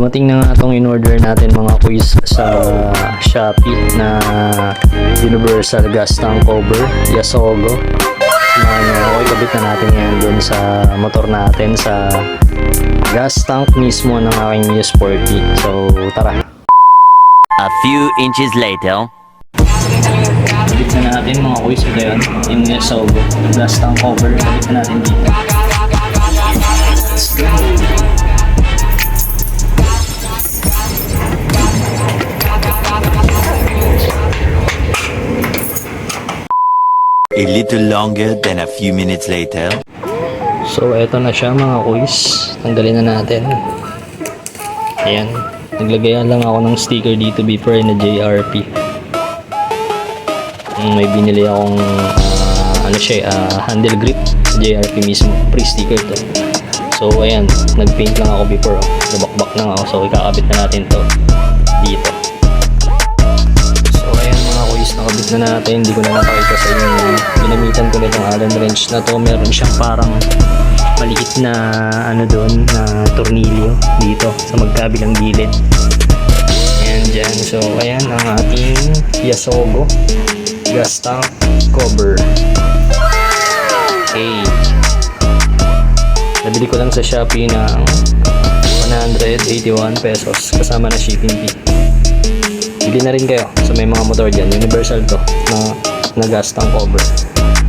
Dumating na nga itong in-order natin mga quiz sa Shopee na Universal Gas Tank Cover Yasogo. Samahan niyo ako, ikabit na natin yan dun sa motor natin sa gas tank mismo ng aking Mio Sporty. So, tara. A few inches later. Ikabit na natin mga quiz. Ito yun, yung Yasogo. Gas tank cover. Ikabit na natin dito. A little longer than a few minutes later. So, eto na siya mga quiz. Tanggalin na natin. Ayan. Naglagayan lang ako ng sticker dito before na JRP. Mm, May binili akong ah, ano siya, ah, handle grip. JRP mismo. Free sticker to. So, ayan. Nag-paint lang ako before. Oh. Nabakbak lang ako. So, ikakabit na natin to dito. So, ayan mga kuis, nakabit na natin. Hindi ko na napakita sa inyo. Ginamitan ko nitong Allen wrench na to. Meron siyang parang maliit na ano doon na tornilyo dito sa magkabilang gilid. Ayan dyan. So, ayan ang ating Yasogo gas tank cover. Okay. Nabili ko lang sa Shopee ng 181 pesos kasama na shipping fee. Bili na rin kayo sa may mga motor dyan. Universal to na, na gas tank cover.